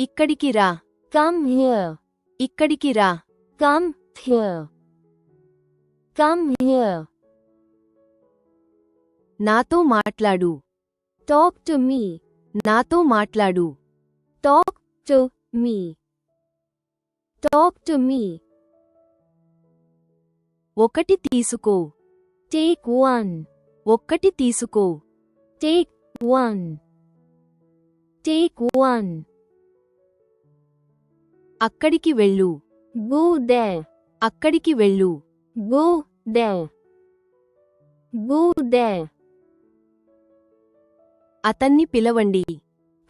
ఇక్కడికి రా. కమ్ ఇక్కడికి రా. కమ్ కమ్ నాతో మాట్లాడు. టాక్ టు మీ నాతో మాట్లాడు. Talk to me talk to me ఒకటి తీసుకో. టేక్ వన్ ఒకటి తీసుకో. టేక్ వన్ టేక్ వన్ అక్కడికి వెళ్ళు. Go there. అక్కడికి వెళ్ళు. Go there. Go there. అతన్ని పిలవండి.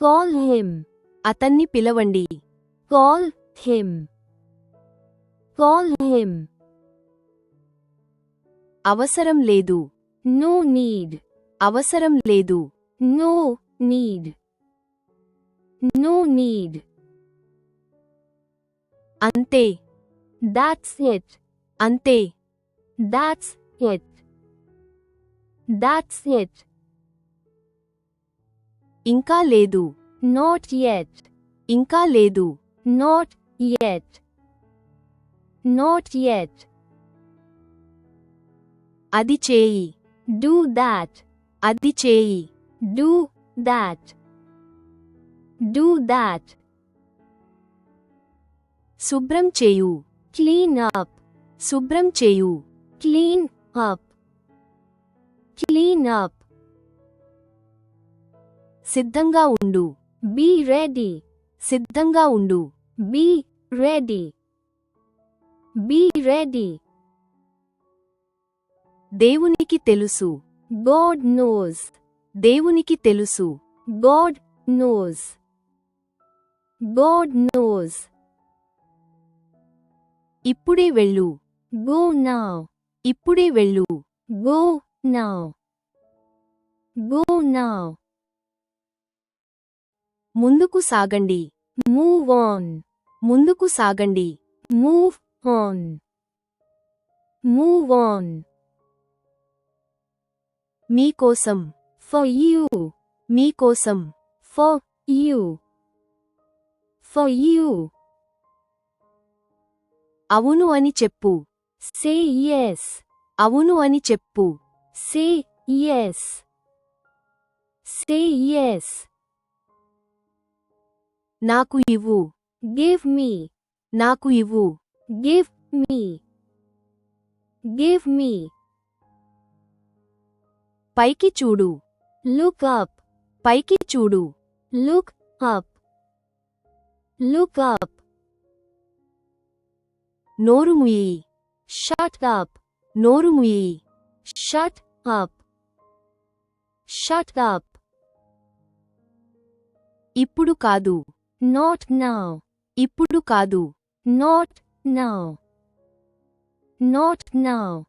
Call him. అతన్ని పిలవండి. Call him. Call him. అవసరం లేదు. No need. అవసరం లేదు. No need. No need. అంతే That's it. అంతే That's it. That's it. ఇంకా లేదు Not yet. ఇంకా లేదు Not yet. Not yet. అది చేయి Do that. అది చేయి Do that. Do that. శుభ్రం చేయు. Clean up. శుభ్రం చేయు. Clean up. Clean up. సిద్ధంగా ఉండు. Be ready. సిద్ధంగా ఉండు. Be ready. Be ready. దేవునికి తెలుసు. గాడ్ నోజ్ దేవునికి తెలుసు. గాడ్ నోజ్ గాడ్ నోజ్ ఇప్పుడే వెళ్ళు. గో నా ఇప్పుడే వెళ్ళు. గో నా గో నా ముందుకు సాగండి. Move on. ముందుకు సాగండి. Move on. Move on. మీకోసం. For you. మీకోసం. For you. For you. అవును అని చెప్పు. సే ఇయస్. అవును అని చెప్పు. సే ఇయస్. Say yes. నాకు ఇవ్వు. Give me. నాకు ఇవ్వు. Give me. Give me. పైకి చూడు. Look up. పైకి చూడు. Look up. Look up. నోరుముయి. Shut up నోరుముయి. షట్ అప్ షట్ అప్ ఇప్పుడు కాదు. నాట్ నా ఇప్పుడు కాదు. నాట్ నా నాట్ నా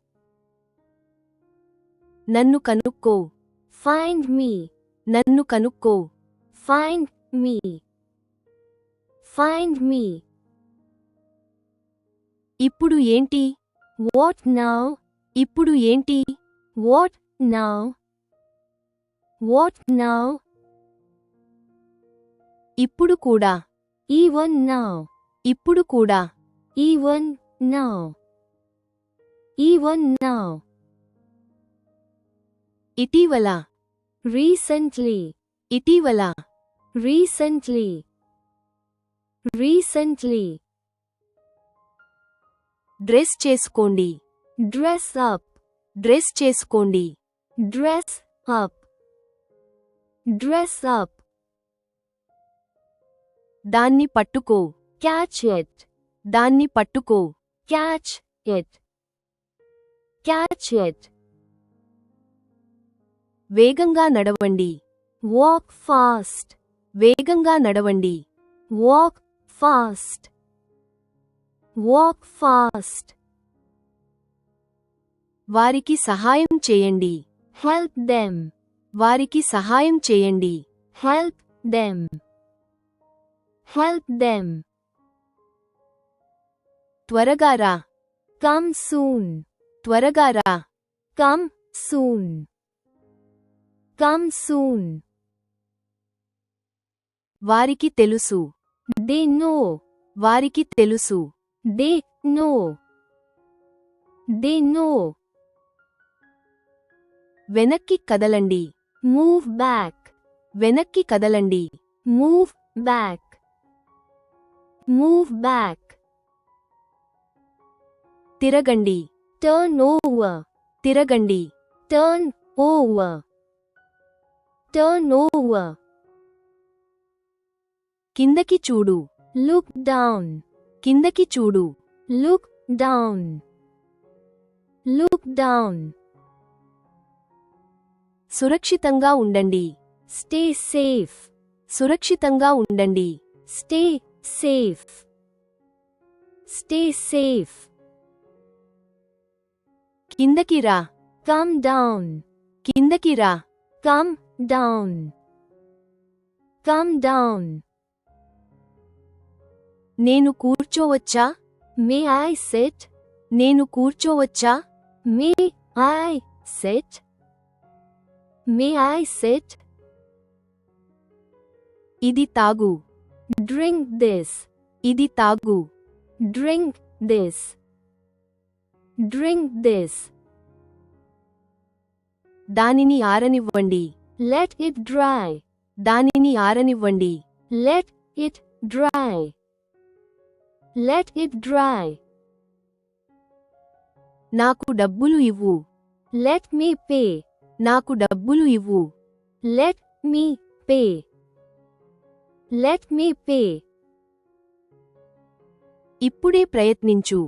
నన్ను కనుక్కో. ఫైండ్ మీ నన్ను కనుక్కో. ఫైండ్ మీ ఫైండ్ మీ ఇప్పుడు ఏంటి? వాట్ నౌ ఇప్పుడు ఏంటి? వాట్ నౌ వాట్ నౌ ఇప్పుడు కూడా. ఈ వన్ నౌ ఇప్పుడు కూడా. Even now even now ఇటీవల. రీసెంట్లీ ఇటీవల. రీసెంట్లీ రీసెంట్లీ డ్రెస్ చేసుకోండి. Dress up. డ్రెస్ చేసుకోండి. Dress up. Dress up. దాన్ని పట్టుకో. Catch it. దాన్ని పట్టుకో. Catch it. Catch it. వేగంగా నడవండి. Walk fast. వేగంగా నడవండి. Walk fast. వాక్ ఫాస్ట్ వారికి సహాయం చేయండి. హెల్ప్ దెమ్ వారికి సహాయం చేయండి. హెల్ప్ దెమ్ హెల్ప్ దెమ్ త్వరగా రా. కమ్ సూన్ త్వరగా రా. కమ్ సూన్ కమ్ సూన్ వారికి తెలుసు. దే నో వారికి తెలుసు. They know. They know. వెనక్కి కదలండి Move back. వెనక్కి కదలండి Move back. Move back. తిరగండి Turn over. తిరగండి Turn over. Turn over. కిందకి చూడు Look down. కిందకి చూడు. లుక్ డౌన్ లుక్ డౌన్ సురక్షితంగా ఉండండి. స్టే సేఫ్ సురక్షితంగా ఉండండి. స్టే సేఫ్ స్టే సేఫ్ కిందకి రా. కమ్ డౌన్ కిందకి రా. Come down come down. నేను కూర్చోవచ్చా? May I sit. నేను కూర్చోవచ్చా? May I sit. May I sit. ఇది తాగు. Drink this. ఇది తాగు. Drink this. Drink this. దానిని ఆరనివ్వండి. Let it dry. దానిని ఆరనివ్వండి. Let it dry. Let it dry. నాకు డబ్బులు ఇవ్వు Let me pay. నాకు డబ్బులు ఇవ్వు Let me pay. Let me pay. ఇప్పుడే ప్రయత్నించు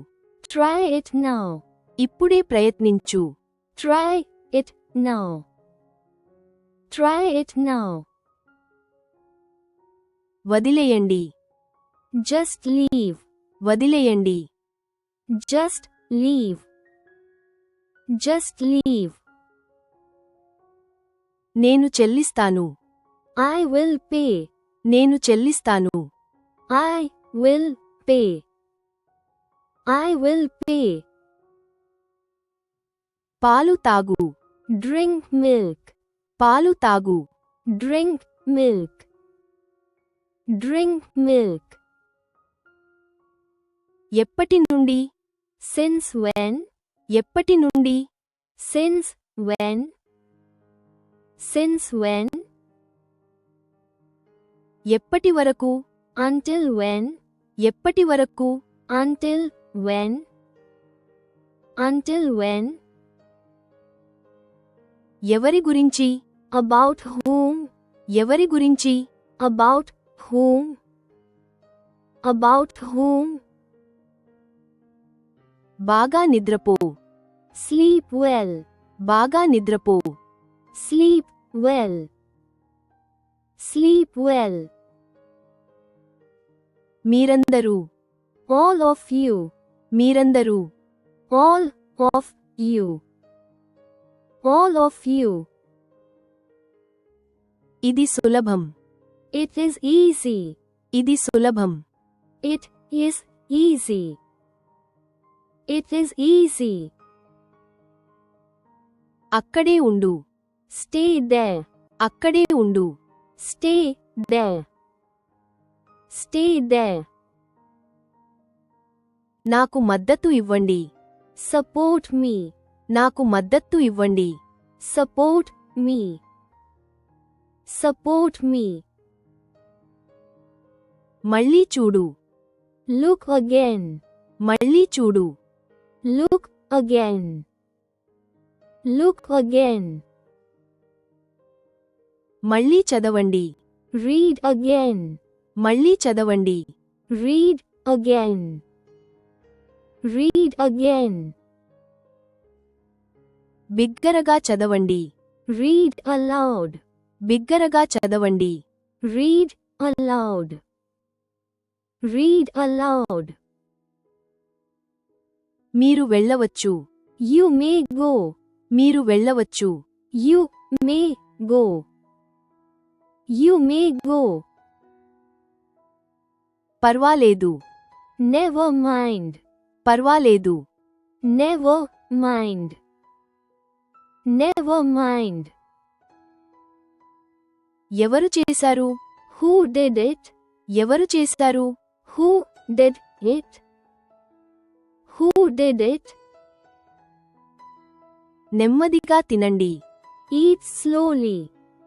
Try it now. ఇప్పుడే ప్రయత్నించు Try it now. Try it now. వదిలేయండి Just leave. వదిలేయండి. జస్ట్ లీవ్ జస్ట్ లీవ్ నేను చెల్లిస్తాను. ఐ విల్ పే నేను చెల్లిస్తాను. I will pay I will pay పాలు తాగు. డ్రింక్ మిల్క్ పాలు తాగు. డ్రింక్ మిల్క్ డ్రింక్ మిల్క్ ఎప్పటి నుండి? సెన్స్ వెన్ ఎప్పటి నుండి? సెన్స్ వెన్ సెన్స్ వెన్ ఎప్పటి వరకు? అంటిల్ వెన్ ఎప్పటి వరకు? అంటిల్ వెన్ అంటిల్ వెన్ ఎవరి గురించి? అబౌట్ హూమ్ ఎవరి గురించి? అబౌట్ హూమ్ అబౌట్ హూమ్ బాగా నిద్రపో Sleep well. బాగా నిద్రపో Sleep well. Sleep well. మీరందరూ All of you. మీరందరూ All of you. All of you. ఇది సులభం It is easy. ఇది సులభం It is easy. it is easy అక్కడే ఉండు స్టే దే అక్కడే ఉండు స్టే దే స్టే దే నాకు మద్దతు ఇవ్వండి సపోర్ట్ మీ నాకు మద్దతు ఇవ్వండి సపోర్ట్ మీ సపోర్ట్ మీ మళ్ళీ చూడు లుక్ అగైన్ మళ్ళీ చూడు Look again. Look again. మళ్ళీ చదవండి Read again. మళ్ళీ చదవండి Read again. Read again. బిగ్గరగా చదవండి Read aloud. బిగ్గరగా చదవండి Read aloud. Read aloud. మీరు వెళ్ళవచ్చు. You may go. మీరు వెళ్ళవచ్చు. You may go. You may go. పర్వాలేదు. నెవ మైండ్ పర్వాలేదు. నెవ మైండ్ నెవ మైండ్ ఎవరు చేశారు? హూ డెడ్ ఇట్ ఎవరు చేస్తారు who did it who did it నెమ్మదిగా తినండి. ఈట్ స్లోలీ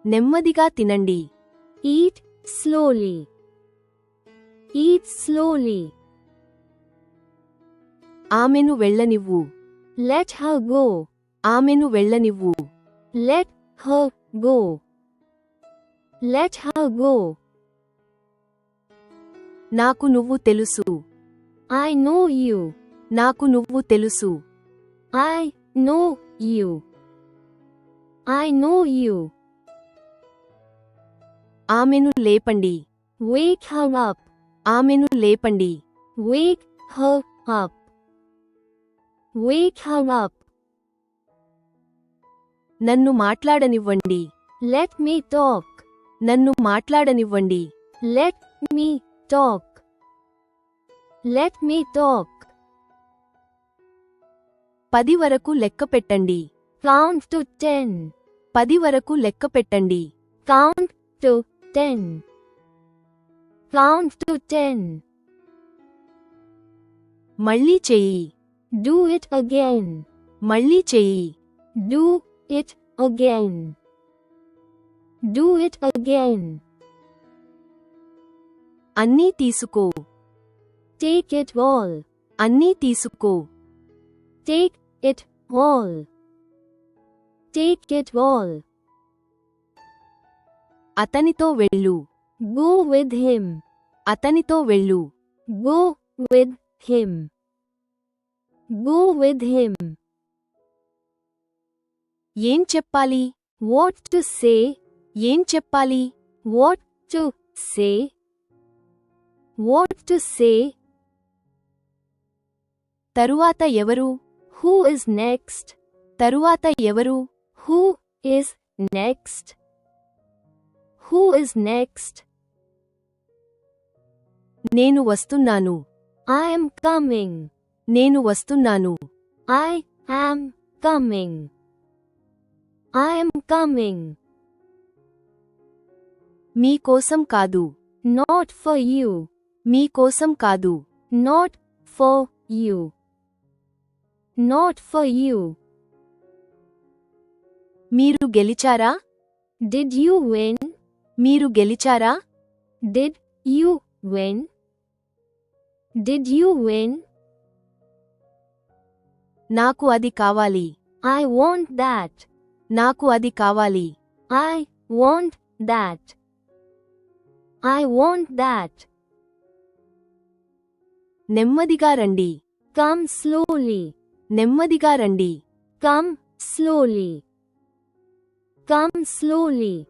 నెమ్మదిగా తినండి. ఈట్ స్లోలీ ఈట్ స్లోలీ ఆమెను వెళ్ళనివ్వు. లెట్ హ గో ఆమెను వెళ్ళనివ్వు. Let her go let her go నాకు నువ్వు తెలుసు. ఐ నో యూ నాకు నువ్వు తెలుసు. I know you I know you ఆమెను లేపండి. వేక్ హవ్ అప్ ఆమెను లేపండి. Wake her up wake her up నన్ను మాట్లాడనివ్వండి. లెట్ మీ టాక్ నన్ను మాట్లాడనివ్వండి. Let me talk let me talk పది వరకు లెక్క పెట్టండి. కౌంట్ టు టెన్ పది వరకు లెక్క పెట్టండి. Count to ten count to ten మళ్ళీ చెయ్యి డూ ఇట్ అగైన్ మళ్ళీ చెయ్యి do it again do it again అన్నీ తీసుకో. టేక్ ఇట్ ఆల్ అన్నీ తీసుకో. Take it all. Take it all. అతనితో వెళ్ళు Go with him. అతనితో వెళ్ళు Go with him. Go with him. ఏం చెప్పాలి What to say? ఏం చెప్పాలి What to say? What to say? తరువాత ఎవరు Who is next? తరువాత ఎవరు Who is next? Who is next? నేను వస్తున్నాను I am coming. నేను వస్తున్నాను I am coming. I am coming. మీకోసం కాదు Not for you. మీకోసం కాదు Not for you. Not for you. మీరు గెలిచారా Did you win? మీరు గెలిచారా Did you win? Did you win? నాకు అది కావాలి I want that. నాకు అది కావాలి I want that. I want that. నెమ్మదిగా రండి Come slowly. నెమ్మదిగా రండి. కమ్ స్లోలీ కమ్ స్లోలీ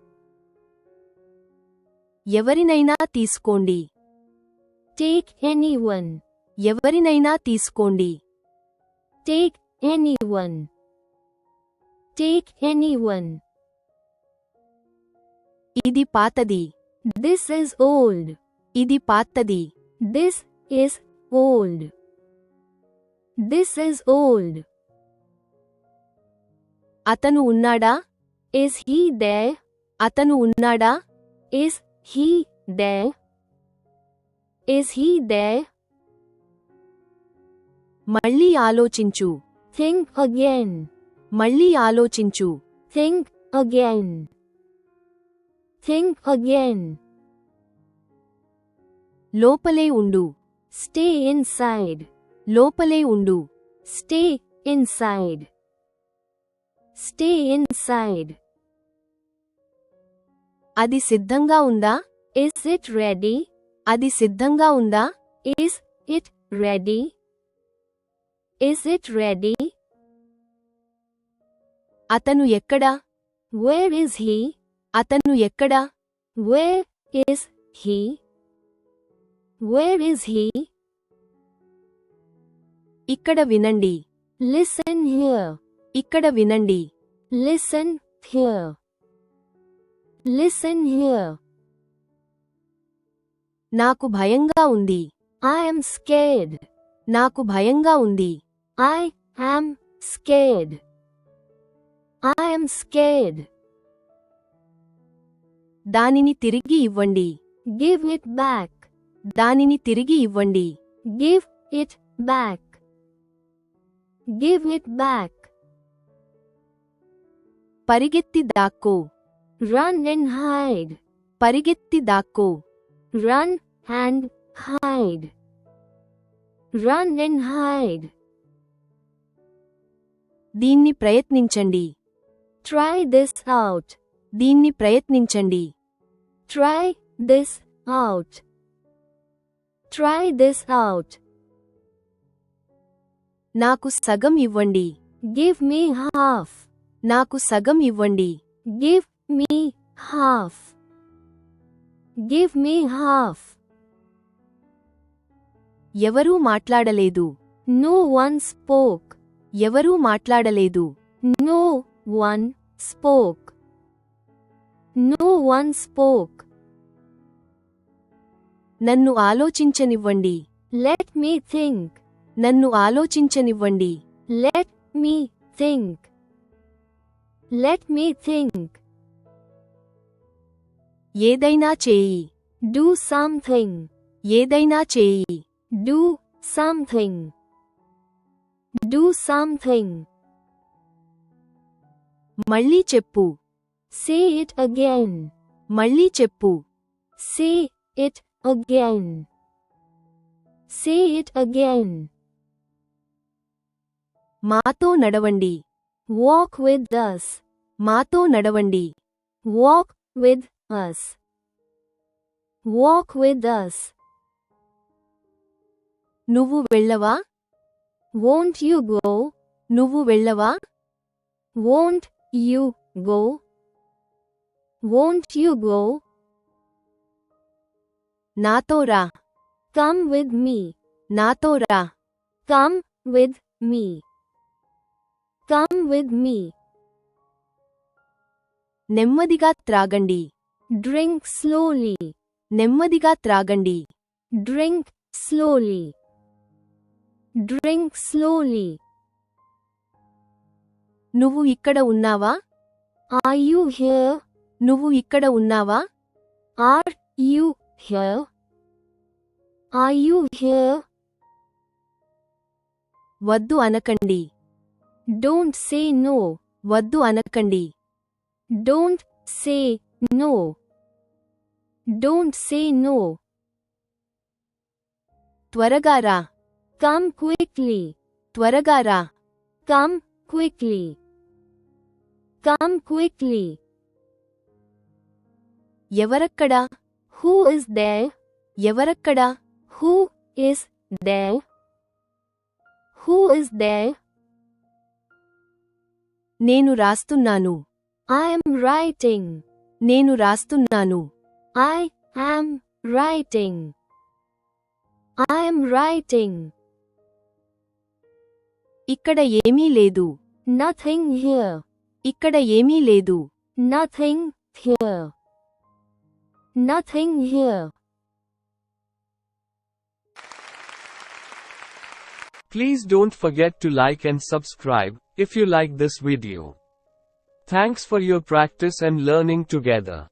ఎవరినైనా తీసుకోండి. టేక్ ఎనీ వన్ ఎవరినైనా తీసుకోండి. Take any one take any one ఇది పాతది. దిస్ ఇస్ ఓల్డ్ ఇది పాతది. This is old this is old అతను ఉన్నాడా ఇస్ హీ దే అతను ఉన్నాడా is he there is he there మళ్ళీ ఆలోచించు థింక్ అగైన్ మళ్ళీ ఆలోచించు థింక్ అగైన్ థింక్ అగైన్ లోపలే ఉండు స్టే ఇన్ సైడ్ లోపలే ఉండు. Stay inside stay inside అది సిద్ధంగా ఉందా? ఇస్ ఇట్ రెడీ అది సిద్ధంగా ఉందా? Is it ready is it ready అతను ఎక్కడా? వేర్ ఇస్ హీ అతను ఎక్కడా? Where is he where is he ఇక్కడ వినండి. లిసన్ ఇక్కడ వినండి. లిసన్ లిసన్ నాకు భయంగా ఉంది. ఐఎమ్ స్కేడ్ నాకు భయంగా ఉంది. I am scared I'm scared దానిని తిరిగి ఇవ్వండి. గివ్ ఇట్ బ్యాక్ దానిని తిరిగి ఇవ్వండి. Give it back Give it back. పరిగెత్తి దాక్కో Run and hide. పరిగెత్తి దాక్కో Run and hide. Run and hide. దీన్ని ప్రయత్నించండి Try this out. దీన్ని ప్రయత్నించండి Try this out. Try this out. నాకు సగం ఇవ్వండి. గివ్ మీ హాఫ్ నాకు సగం ఇవ్వండి. Give me half give me half ఎవరూ మాట్లాడలేదు. నో వన్ స్పోక్ ఎవరూ మాట్లాడలేదు. No one spoke no one spoke నన్ను ఆలోచించనివ్వండి. లెట్ మీ థింక్ నన్ను ఆలోచించనివ్వండి. Let me think let me think ఏదైనా చేయి. డూ సంథింగ్ ఏదైనా చేయి. డూ సంథింగ్ డూ సంథింగ్ మళ్ళీ చెప్పు. సే ఇట్ అగైన్ మళ్ళీ చెప్పు. Say it again say it again మాతో నడవండి Walk with us. మాతో నడవండి Walk with us. Walk with us. నువ్వు వెళ్ళవా Won't you go? నువ్వు వెళ్ళవా Won't you go? Won't you go? నాతో రా Come with me. నాతో రా Come with me. Come with me. నెమ్మదిగా త్రాగండి Drink slowly. నెమ్మదిగా త్రాగండి Drink slowly. Drink slowly. నువ్వు ఇక్కడ ఉన్నావా Are you here? నువ్వు ఇక్కడ ఉన్నావా Are you here? Are you here? వద్దు అనకండి Don't say no. వద్దు అనకండి Don't say no. Don't say no. త్వరగా రా Come quickly. త్వరగా రా Come quickly. Come quickly. ఎవరక్కడా Who is there? ఎవరక్కడా Who is there? Who is there? నేను రాస్తున్నాను. ఐఎమ్ రైటింగ్ నేను రాస్తున్నాను. I am writing I'm writing ఇక్కడ ఏమీ లేదు. నథింగ్ హియర్ ఇక్కడ ఏమీ లేదు. Nothing here nothing here Please don't forget to like and subscribe if you like this video. Thanks for your practice and learning together.